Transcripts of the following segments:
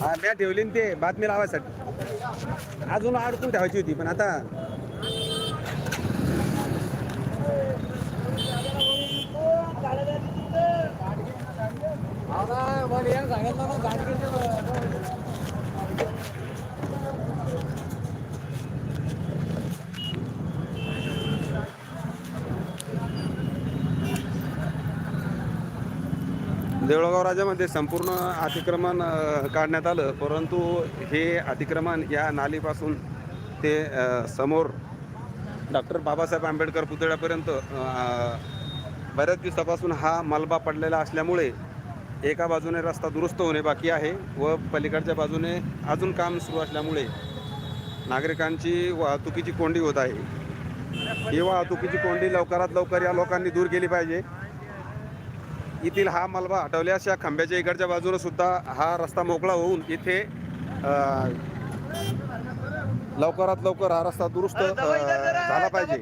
हा म्या ठेवली ते बातमी लावायसाठी. अजून अडकून ठेवायची होती पण आता देवळगाव राजामध्ये संपूर्ण अतिक्रमण काढण्यात आलं. परंतु हे अतिक्रमण या नालीपासून ते समोर डॉक्टर बाबासाहेब आंबेडकर पुतळ्यापर्यंत बऱ्याच दिवसापासून हा मलबा पडलेला असल्यामुळे एका बाजूने रस्ता दुरुस्त होणे बाकी आहे व पलीकडच्या बाजूने अजून काम सुरू असल्यामुळे नागरिकांची वाहतुकीची कोंडी होत आहे. ही वाहतुकीची कोंडी लवकरात लवकर या लोकांनी दूर केली पाहिजे. येथील हा मलबा हटवल्यास या खांब्याच्या इकडच्या बाजूने सुद्धा हा रस्ता मोकळा होऊन इथे लवकरात लवकर हा रस्ता दुरुस्त झाला पाहिजे.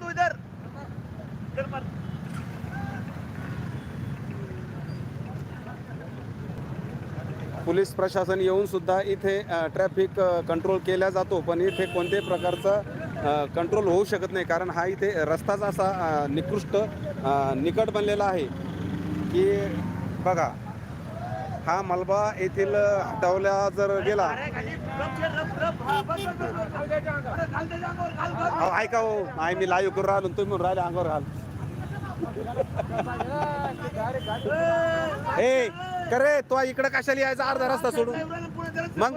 पोलीस प्रशासन येऊन सुद्धा इथे ट्रॅफिक कंट्रोल केला जातो पण इथे कोणत्याही प्रकारचा कंट्रोल होऊ शकत नाही कारण हा इथे रस्ताच असा निकृष्ट निकट बनलेला आहे. की बघा हा मलबा येथील हटवल्या जर गेला ऐका हो नाही मी लाईव्ह करून राहिलो तुम्ही म्हणून राहिले अंगावर घाल. ए करे तो इकडे कशाला यायचा? अर्धा रस्ता सोडून. मग?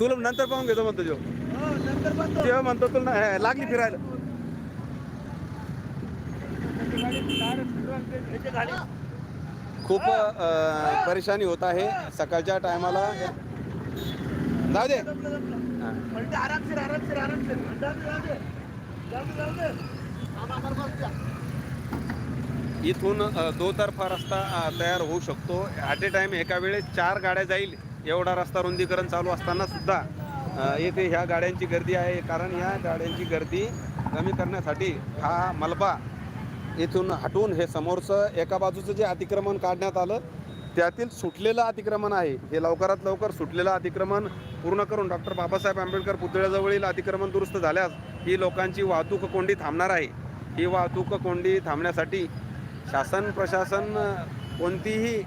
तुला नंतर पाहून घेतो म्हणतो जो तेव्हा म्हणतो तुला लागली फिरायला. खूप अ, परेशानी होत आहे सकाळच्या टायमाला जाऊ दे आरामशीर आरामशीर आरामशीर जाऊ दे, जाऊ दे. जाऊ दे, जाऊ दे. आम्हा बरोबर इथून अ, दोतर्फा रस्ता अ, तयार होऊ शकतो ॲट ए टाइम एका वेळेस चार गाड्या जाईल एवढा रस्ता रुंदीकरण चालू असताना सुद्धा अ, येथे ह्या गाड्यांची गर्दी आहे कारण ह्या गाड्यांची गर्दी कमी करण्यासाठी हा मलबा इथून हटून हे समोरचं एका बाजूचं जे अतिक्रमण काढण्यात आलं त्यातील सुटलेलं अतिक्रमण आहे. हे लवकरात लवकर सुटलेलं अतिक्रमण पूर्ण करून डॉक्टर बाबासाहेब आंबेडकर पुतळ्याजवळील अतिक्रमण दुरुस्त झाल्यास ही लोकांची वाहतूक कोंडी थांबणार आहे. ही वाहतूक कोंडी थांबण्यासाठी शासन प्रशासन कोणतीही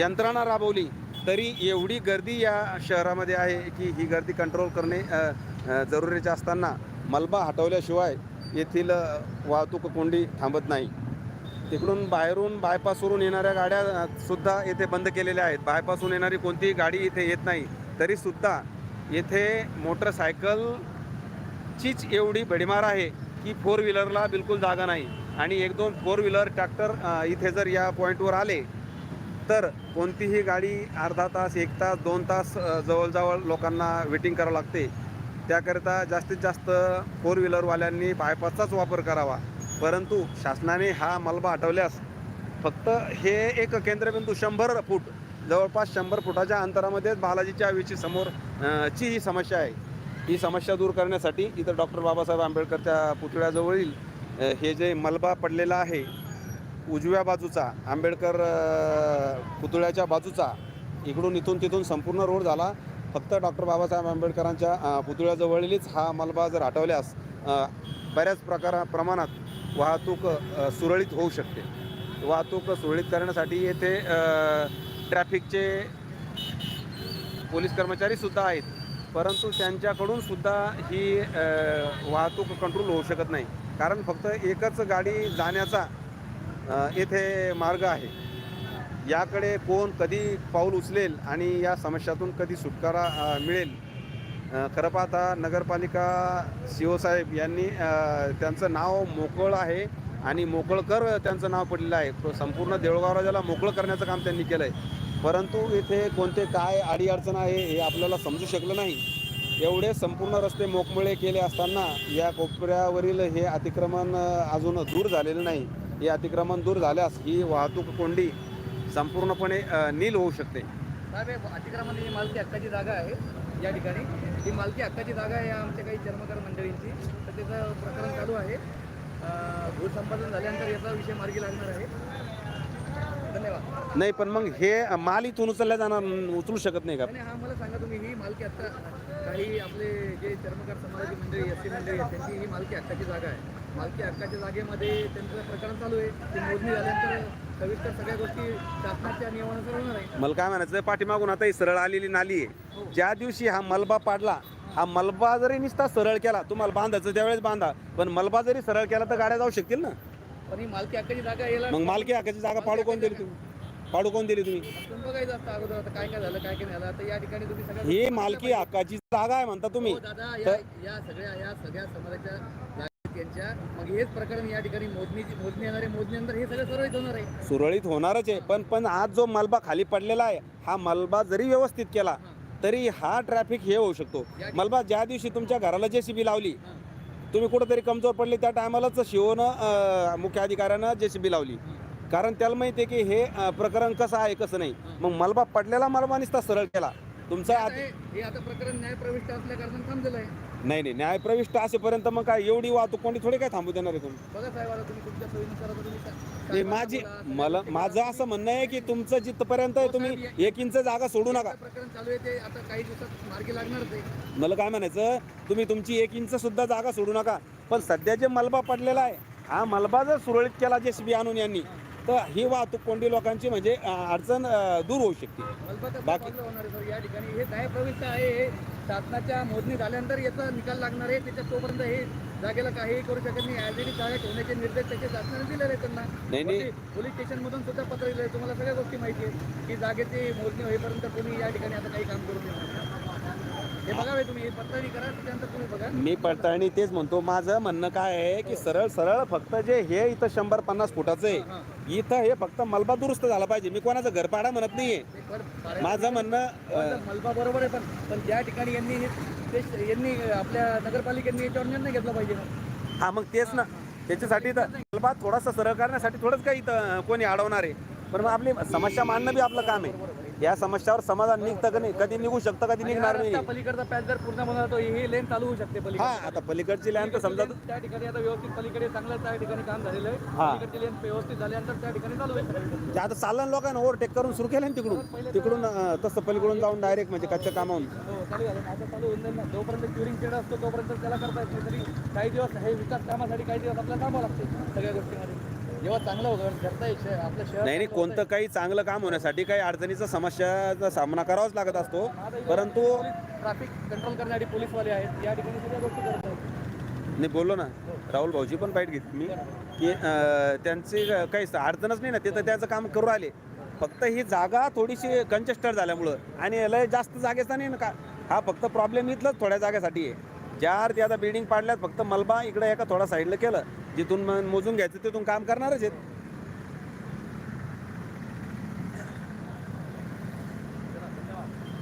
यंत्रणा राबवली तरी एवढी गर्दी या शहरामध्ये आहे की ही गर्दी कंट्रोल करणे जरुरीचे असताना मलबा हटवल्याशिवाय येथील वाहतूक कोंडी थांबत नाही. तिकडून बाहेरून बायपासवरून येणाऱ्या गाड्या सुद्धा येथे बंद केलेल्या आहेत. बायपासहून येणारी कोणतीही गाडी इथे येत नाही. तरीसुद्धा येथे मोटरसायकलचीच एवढी भडीमार आहे की फोर व्हीलरला बिलकुल जागा नाही. आणि एक दोन फोर व्हीलर ट्रॅक्टर इथे जर या पॉईंटवर आले तर कोणतीही गाडी अर्धा तास एक तास दोन तास जवळजवळ लोकांना वेटिंग करावं लागते. त्याकरिता जास्तीत जास्त फोर व्हीलरवाल्यांनी बायपासचाच वापर करावा. परंतु शासनाने हा मलबा हटवल्यास फक्त हे एक केंद्रबिंदू शंभर फूट जवळपास शंभर फुटाच्या अंतरामध्येच बालाजीच्या आवीची समोर ची ही समस्या आहे. ही समस्या दूर करण्यासाठी इथं डॉक्टर बाबासाहेब आंबेडकरच्या पुतळ्याजवळील हे जे मलबा पडलेला आहे उजव्या बाजूचा आंबेडकर पुतळ्याच्या बाजूचा इकडून इथून तिथून संपूर्ण रोड झाला. फक्त डॉक्टर बाबासाहेब आंबेडकरांच्या पुतळ्याजवळीलच हा मलबा जर हटवल्यास बऱ्याच प्रकारा प्रमाणात वाहतूक सुरळीत होऊ शकते. वाहतूक सुरळीत करण्यासाठी येथे ट्रॅफिकचे पोलीस कर्मचारीसुद्धा आहेत. परंतु त्यांच्याकडून सुद्धा ही वाहतूक कंट्रोल होऊ शकत नाही. कारण फक्त एकच गाडी जाण्याचा येथे मार्ग आहे. याकडे कोण कधी पाऊल उचलेल आणि या समस्यातून कधी सुटकारा मिळेल? खरं पाहता नगरपालिका सी ओ साहेब यांनी त्यांचं नाव मोकळ आहे आणि मोकळकर त्यांचं नाव पडलेलं आहे. तो संपूर्ण देऊळगाव राजाला मोकळं करण्याचं काम त्यांनी केलं आहे परंतु इथे कोणते काय अडीअडचण आहे हे आपल्याला समजू शकलं नाही. एवढे संपूर्ण रस्ते मोकमळे केले असताना या कोपऱ्यावरील हे अतिक्रमण अजून दूर झालेलं नाही. हे अतिक्रमण दूर झाल्यास ही वाहतूक कोंडी संपूर्णपणे नील होऊ शकते. साहेब अतिक्रमण ही मालकी हक्काची जागा आहे या ठिकाणी. ही मालकी हक्काची जागा आहे आमच्या काही चर्मकार मंडळींची. तर त्याचं प्रकरण चालू आहे. भूसंपादन झाल्यानंतर याचा विषय मार्गी लागणार आहे. धन्यवाद. नाही पण मग हे माल इथून उचलल्या जाणार उचलू शकत नाही का? हा मला सांगा तुम्ही ही मालकी हक्का काही आपले जे चर्मकार समाजाची मंडळी एस सी मंडळी त्यांची ही मालकी हक्काची जागा आहे. मालकी हक्काच्या जागेमध्ये त्यांचं प्रकरण चालू आहे. ती मोजणी झाल्यानंतर सविस्तर सगळ्या गोष्टी शासनाच्या नियमानुसार होणार आहे. मला काय म्हणायचं पाठीमागून आता ही सरळ आलेली नाली आहे. ज्या दिवशी हा मलबा पाडला हा मलबा जरी नुसता सरळ केला तुम्हाला बांधायचं त्यावेळेस बांधा पण मलबा जरी सरळ केला तर गाड्या जाऊ शकतील ना? पण ही मालकी हक्काची जागा मग मालकी हक्काची जागा पाडू कोण दिली तुम्ही? पाडू कोण दिली तुम्ही? तुम्ही बघायचं असतं अगोदर आता काय काय झालं काय काय झालं. आता या ठिकाणी तुम्ही सगळ्या ही मालकी हक्काची जागा आहे म्हणता तुम्ही. हो दादा या या सगळ्या या सगळ्या समाजाच्या त्यांच्या मग हेच प्रकरण या ठिकाणी मोजणी मोजणी येणार आहे. मोजणीनंतर हे सगळं सुरळीत होणार आहे. सुरळीत होणारच आहे. पण पण आज जो मलबा खाली पडलेला आहे हा मलबा जरी व्यवस्थित केला तरी हा ट्रॅफिक हे होऊ शकतो. मलबा ज्या दिवशी तुमच्या घराला जे सी बी लावली तुम्ही कुठंतरी कमजोर पडले त्या टायमालाच शिवनं मुख्य अधिकाऱ्यानं जे लावली. कारण त्याला माहिती आहे की हे अं, प्रकरण कसं आहे कसं नाही. मग मलबा पडलेला मलबा नुसता सरळ केला. तुमचा आता हे हे आता प्रकरण न्यायप्रविष्ट असल्या कारणाने थांबलेलं आहे. नाही नाही न्यायप्रविष्ट असेपर्यंत मग काय? एवढी वाहतूक कोणी थोडी काय थांबू देणार आहे तुम्ही? बघा साहेब आता तुम्ही तुमच्या सोयीनुसार आता तुम्ही सा- नाही साहेबांना माझी बोला, मला माझं असं म्हणणं आहे की तुमचं जिथपर्यंत आहे तुम्ही एक इंच जागा सोडू नका. करा. प्रकरण चालू आहे ते आता काही दिवसात मार्गी लागणारच आहे मला काय म्हणायचं? तुम्ही तुमची एक इंच सुद्धा जागा सोडू नका. पण सध्या जे मलबा पडलेला आहे हा मलबा जर सुरळीत केला जे सी आणून यांनी तर ही वाहतूक कोंडी लोकांची म्हणजे अडचण दूर होऊ शकते. बाकी- या ठिकाणी. हे न्यायप्रविष्ट आहे. शासनाच्या मोजणी झाल्यानंतर याचा निकाल लागणार आहे. त्याच्यात तोपर्यंत हे जागेला काहीही करू शकत नाही. ॲज जागा ठेवण्याचे निर्देश त्याचे शासनाने दिलेले आहेत त्यांना. नाही, पोलीस स्टेशन मधून सुद्धा पत्र दिलं आहे तुम्हाला सगळ्या गोष्टी माहिती आहे की जागेची मोजणी होईपर्यंत कोणी या ठिकाणी आता काही काम करू नये. हे बघावे तुम्ही. हे करा. त्याच्यानंतर तुम्ही बघा. मी पडताळणी तेच म्हणतो. माझं म्हणणं काय आहे की सरळ सरळ फक्त जे हे इथं शंभर पन्नास फुटाचं आहे. इथं हे फक्त मलबा दुरुस्त झाला पाहिजे. मी कोणाचं घरपाडा म्हणत नाहीये. माझं म्हणणं मलबा बरोबर आहे पण पण ज्या ठिकाणी यांनी ते- यांनी आपल्या नगरपालिकेने याच्यावर निर्णय घेतला पाहिजे हा मग तेच ना. त्याच्यासाठी तर मलबा थोडासा सरळ करण्यासाठी थोडंच काही इथं कोणी अडवणार आहे. पण मग आपली समस्या मांडणं बी आपलं काम आहे. या समस्यावर समाधान निघतं का नाही? कधी निघू शकतं कधी हा निघणार नाही. पलीकडचा पॅच जर पूर्ण बनवला तर ही लेन चालू होऊ शकते हा पलीकडे आता पलीकडची लँड तर समजा त्या ठिकाणी आता व्यवस्थित पलीकडे चांगलं त्या ठिकाणी काम झालेलं आहे. हा. पलीकडची लेन व्यवस्थित झाल्यानंतर त्या ठिकाणी चालू आहे. आता चाललं ना लोकांना ओव्हरटेक करून सुरू केलं ना तिकडून? तिकडून अं, तसं पलीकडून जाऊन डायरेक्ट म्हणजे कच्च्या कामावून हो चालू झालं. आता चालू होऊन जाईल ना. जोपर्यंत क्युरिंग पिरियड असतो तोपर्यंत त्याला करता येत नाही. तरी काही दिवस हे विकास कामासाठी काही दिवस आपल्याला थांबावं लागते सगळ्या गोष्टीमध्ये. जेव्हा चांगलं होतं करता येईल आपलं शहर नाही नाही कोणतं काही चांगलं काम होण्यासाठी काही अडचणीचा समस्याचा सामना करावाच लागत असतो. परंतु ट्रॅफिक कंट्रोल करणारी पोलीसवाले आहेत. या ठिकाणी सगळ्या गोष्टी नाही बोललो ना. राहुल भाऊची पण बाईट घेतली मी की त्यांची काही अडचणच नाही ना ते तर त्याचं काम करू राहिले. फक्त ही जागा थोडीशी कंचेस्टेड झाल्यामुळं. आणि लय जास्त जागेचा नाही ना का हा फक्त प्रॉब्लेम इथलंच थोड्या जागेसाठी आहे. ज्या अर्थी आता बिल्डिंग पाडल्यात फक्त मलबा इकडे एका थोडा साईडला केलं. जिथून मोजून घ्यायचं तिथून काम करणारच आहेत.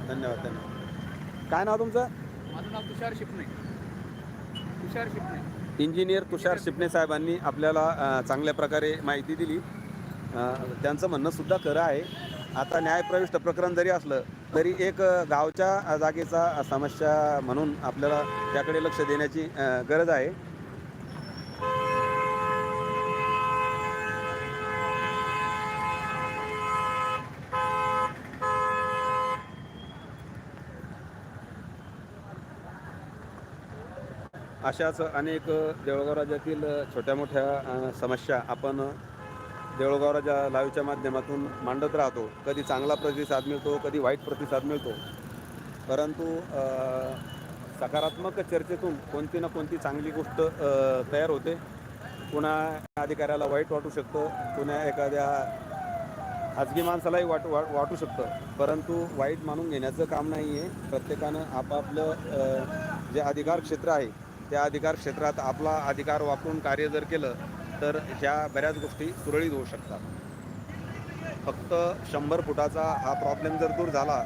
धन्यवाद धन्यवाद. काय नाव तुमचं? माझं नाव तुषार शिपणे. तुषार शिपणे. इंजिनियर तुषार शिपणे साहेबांनी आपल्याला चांगल्या प्रकारे माहिती दिली. त्यांचं म्हणणं सुद्धा खरं आहे. आता न्यायप्रविष्ट प्रकरण जरी असलं तरी एक गावच्या जागेचा समस्या म्हणून आपल्याला त्याकडे लक्ष देण्याची गरज आहे. अशाच अनेक देऊळगाव राज्यातील छोट्या मोठ्या समस्या आपण देऊळगाव राजा लाईव्हच्या माध्यमातून मांडत राहतो. कधी चांगला प्रतिसाद मिळतो कधी वाईट प्रतिसाद मिळतो. परंतु सकारात्मक चर्चेतून कोणती ना कोणती चांगली गोष्ट तयार होते. कुणा अधिकाऱ्याला वाईट वाटू शकतो कुणा एखाद्या खाजगी माणसालाही वाट वाट वाटू शकतं. परंतु वाईट मानून घेण्याचं काम नाही आहे प्रत्येकानं आपापलं जे अधिकार क्षेत्र आहे त्या अधिकार क्षेत्रात आपला अधिकार वापरून कार्य जर केलं तर ह्या बऱ्याच गोष्टी सुरळीत होऊ शकतात. फक्त शंभर फुटाचा हा प्रॉब्लेम जर दूर झाला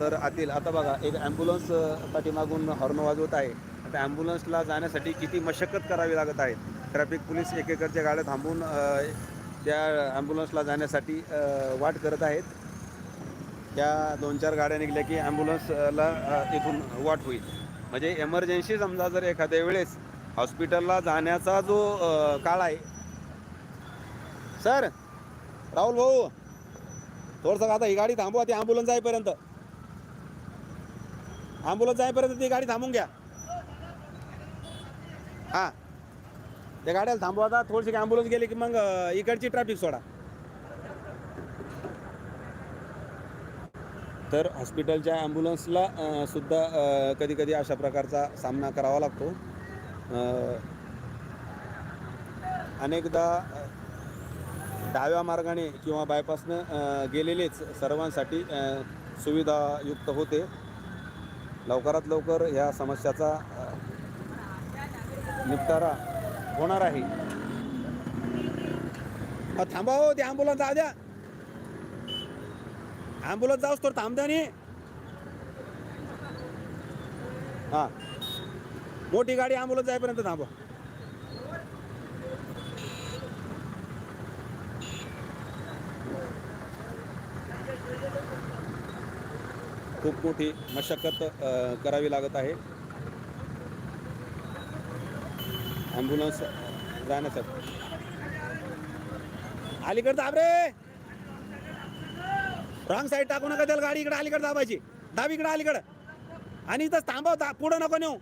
तर आतील आता बघा एक ॲम्ब्युलन्स पाठीमागून हॉर्न वाजवत आहे. आता ॲम्ब्युलन्सला जाण्यासाठी किती मशक्कत करावी लागत आहे? ट्रॅफिक पोलीस एकेकडच्या गाड्या थांबून त्या ॲम्ब्युलन्सला जाण्यासाठी वाट करत आहेत. त्या दोन चार गाड्या निघल्या की ॲम्ब्युलन्सला इथून वाट होईल. म्हणजे एमर्जन्सी समजा जर एखाद्या वेळेस हॉस्पिटलला जाण्याचा जो काळ आहे. सर राहुल भाऊ थोडंसं आता ही गाडी थांबवा ती ॲम्ब्युलन्स जाईपर्यंत. ॲम्ब्युलन्स जाईपर्यंत ती गाडी थांबून घ्या. हां. त्या गाड्याला थांबवा आता थोडीशी ॲम्ब्युलन्स गेली की मग इकडची ट्रॅफिक सोडा. तर हॉस्पिटलच्या ॲम्ब्युलन्सला सुद्धा कधी कधी अशा प्रकारचा सामना करावा लागतो. अनेकदा डाव्या मार्गाने किंवा बायपासनं गेलेलेच सर्वांसाठी सुविधायुक्त होते. लवकरात लवकर ह्या समस्याचा निपटारा होणार आहे. थांबा हो ते ॲम्ब्युलन्स द्या. ॲम्ब्युलन्स जाऊस तर थांबद्या नाही हां. मोठी गाडी ॲम्ब्युलन्स जाईपर्यंत थांब खूप मोठी मशक्कत करावी लागत आहे. ॲम्ब्युलन्स जाण्यासाठी अलीकडे दाब रे. रॉंग साईड टाकू नका त्याला गाडी इकडे अलीकडे दाबायची. दाब इकडे अलीकडे. आणि इथं थांबव पुढं नको नेऊ.